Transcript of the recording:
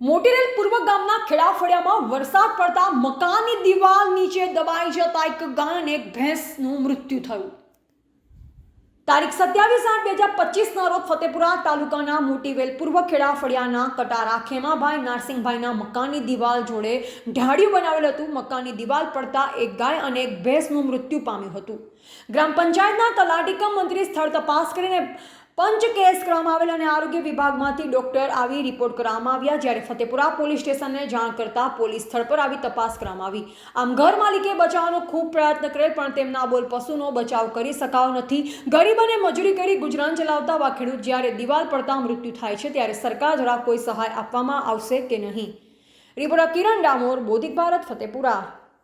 મોટેરેલ પૂર્વ ગામના ખેડાફળિયામાં વરસાદ પડતા મકાનની દિવાલ નીચે દબાઈ જતા એક ગાય અને એક ભેંસનું મૃત્યુ થયું. તારીખ સત્યાવીસ આઠ બે હજાર પચીસના રોજ ફતેપુરા તાલુકાના મોટીવેલ પૂર્વ ખેડાફળિયાના કટારા ખેમાભાઈ નારસિંહભાઈના મકાનની દિવાલ જોડે ઢાળિયું બનાવેલ હતું. મકાનની દિવાલ પડતા એક ગાય અને એક ભેંસનું મૃત્યુ પામ્યું હતું. ગ્રામ પંચાયતના તલાટીકમ મંત્રી સ્થળ તપાસ કરીને પંચ કેસ કરવામાં આવેલ અને આરોગ્ય વિભાગમાંથી ડોક્ટર આવી રિપોર્ટ કરવામાં આવ્યા. જ્યારે ફતેપુરા પોલીસ સ્ટેશનને જાણ કરતા પોલીસ સ્થળ પર આવી તપાસ કરવામાં આવી. આમ ઘર માલિકે બચાવવાનો ખૂબ પ્રયત્ન કરેલ, પણ તેમના બોલ પશુનો બચાવ કરી શકાયો નથી. ગરીબ અને મજૂરી કરી ગુજરાન ચલાવતા વા ખેડૂત જ્યારે દિવાલ પડતા મૃત્યુ થાય છે, ત્યારે સરકાર દ્વારા કોઈ સહાય આપવામાં આવશે કે નહીં? રિપોર્ટર કિરણ ડામોર, બોધિક ભારત, ફતેપુરા.